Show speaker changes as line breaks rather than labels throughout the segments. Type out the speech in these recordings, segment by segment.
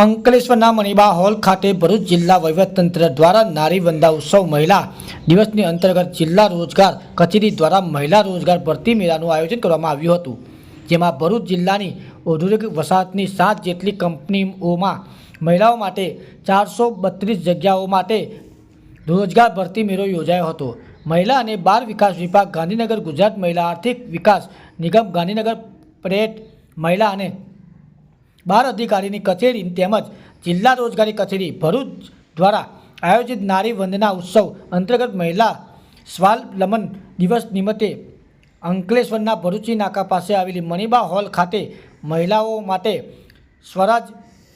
અંકલેશ્વરના મણિબા હોલ ખાતે ભરૂચ જિલ્લા વહીવટતંત્ર દ્વારા નારી વંદા ઉત્સવ મહિલા દિવસની અંતર્ગત જિલ્લા રોજગાર કચેરી દ્વારા મહિલા રોજગાર ભરતી મેળાનું આયોજન કરવામાં આવ્યું હતું. જેમાં ભરૂચ જિલ્લાની ઔદ્યોગિક વસાહતની સાત જેટલી કંપનીઓમાં મહિલાઓ માટે ચારસો બત્રીસ જગ્યાઓ માટે રોજગાર ભરતી મેળો યોજાયો હતો. મહિલા અને બાળ વિકાસ વિભાગ ગાંધીનગર ગુજરાત મહિલા આર્થિક વિકાસ નિગમ ગાંધીનગર પ્રેટ મહિલા અને બાર અધિકારીની કચેરી તેમજ જિલ્લા રોજગારી કચેરી ભરૂચ દ્વારા આયોજિત નારી વંદના ઉત્સવ અંતર્ગત મહિલા સ્વાવલંબન દિવસ નિમિત્તે અંકલેશ્વરના ભરૂચી નાકા પાસે આવેલી મણિબા હોલ ખાતે મહિલાઓ માટે સ્વરાજ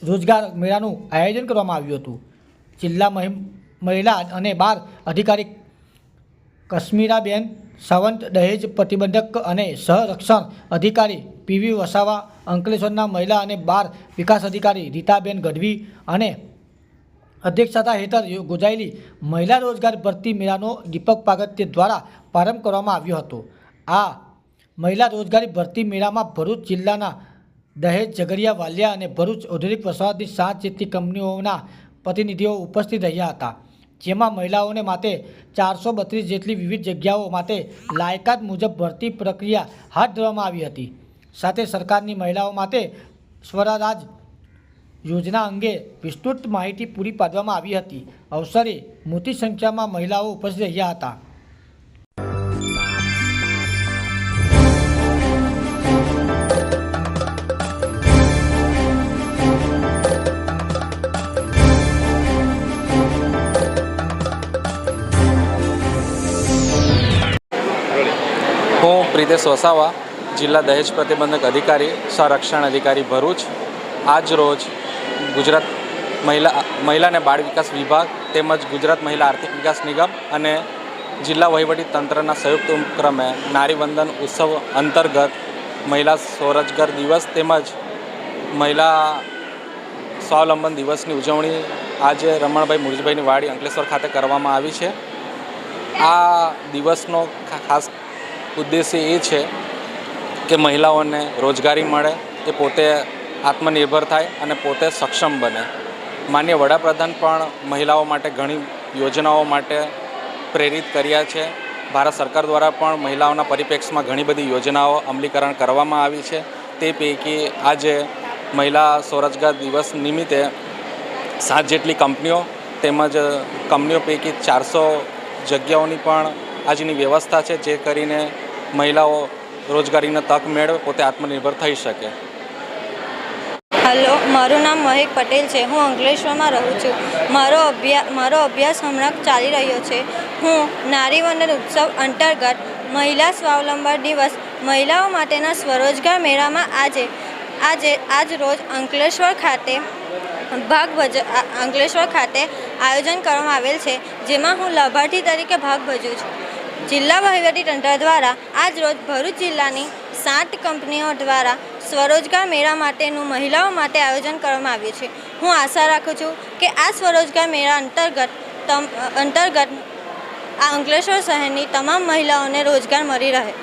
રોજગાર મેળાનું આયોજન કરવામાં આવ્યું હતું. જિલ્લા મહિલા અને બાર અધિકારી કશ્મીરાબેન સાવંત દહેજ પ્રતિબંધક અને સહરક્ષણ અધિકારી પીવી વસાવા, અંકલેશ્વરના મહિલા અને બાળ વિકાસ અધિકારી રીતાબેન ગઢવી અને અધ્યક્ષતા હેઠળ યોજાયેલી મહિલા રોજગાર ભરતી મેળાનો દીપક પાગત્ય દ્વારા પ્રારંભ કરવામાં આવ્યો હતો. આ મહિલા રોજગારી ભરતી મેળામાં ભરૂચ જિલ્લાના દહેજ, ઝઘડિયા, વાલિયા અને ભરૂચ ઔદ્યોગિક વસાહતની સાત જેટલી કંપનીઓના પ્રતિનિધિઓ ઉપસ્થિત રહ્યા હતા. જેમાં મહિલાઓને માટે ચારસો બત્રીસ જેટલી વિવિધ જગ્યાઓ માટે લાયકાત મુજબ ભરતી પ્રક્રિયા હાથ ધરવામાં આવી હતી. સાથે સરકારની મહિલાઓ માટે સ્વરાજ યોજના અંગે વિસ્તૃત માહિતી પૂરી પાડવામાં આવી હતી. અવસરે મોટી સંખ્યામાં મહિલાઓ ઉપસ્થિત રહ્યા હતા.
હું પ્રિતેશ વસાવા જિલ્લા દહેજ પ્રતિબંધક અધિકારી, સંરક્ષણ અધિકારી ભરૂચ. આજ રોજ ગુજરાત મહિલા મહિલા અને બાળ વિકાસ વિભાગ તેમજ ગુજરાત મહિલા આર્થિક વિકાસ નિગમ અને જિલ્લા વહીવટી તંત્રના સંયુક્ત ઉપક્રમે નારીવંદન ઉત્સવ અંતર્ગત મહિલા સ્વરોજગાર દિવસ તેમજ મહિલા સ્વાવલંબન દિવસની ઉજવણી આજે રમણભાઈ મુરજભાઈની વાડી અંકલેશ્વર ખાતે કરવામાં આવી છે. આ દિવસનો ખાસ ઉદ્દેશ્ય એ છે કે મહિલાઓને રોજગારી મળે, એ પોતે આત્મનિર્ભર થાય અને પોતે સક્ષમ બને. માન્ય વડાપ્રધાન પણ મહિલાઓ માટે ઘણી યોજનાઓ માટે પ્રેરિત કર્યા છે. ભારત સરકાર દ્વારા પણ મહિલાઓના પરિપ્રેક્ષમાં ઘણી બધી યોજનાઓ અમલીકરણ કરવામાં આવી છે. તે પૈકી આજે મહિલા સ્વરોજગાર દિવસ નિમિત્તે સાત જેટલી કંપનીઓ તેમજ કંપનીઓ પૈકી ચારસો જગ્યાઓની પણ આજની વ્યવસ્થા છે જે કરીને મહિલાઓ રોજગારીના તક મેળવે, પોતે આત્મનિર્ભર થઈ શકે.
હલો, મારું નામ મહેક પટેલ છે. હું અંકલેશ્વરમાં રહું છું. મારો અભ્યાસ મારો અભ્યાસ હમણાં ચાલી રહ્યો છે. હું નારીવંદન ઉત્સવ અંતર્ગત મહિલા સ્વાવલંબન દિવસ મહિલાઓ માટેના સ્વરોજગાર મેળામાં આજે આજે, આજ રોજ અંકલેશ્વર ખાતે ભાગ ભજ અંકલેશ્વર ખાતે આયોજન કરવામાં આવેલ છે, જેમાં હું લાભાર્થી તરીકે ભાગ ભજવું છું. જિલ્લા વહીવટી તંત્ર દ્વારા આજ રોજ ભરૂચ જિલ્લાની સાત કંપનીઓ દ્વારા સ્વરોજગાર મેળા માટેનું મહિલાઓ માટે આયોજન કરવામાં આવ્યું છે. હું આશા રાખું છું કે આ સ્વરોજગાર મેળા અંતર્ગત અંતર્ગત આ અંકલેશ્વર શહેરની તમામ મહિલાઓને રોજગાર મળી રહે.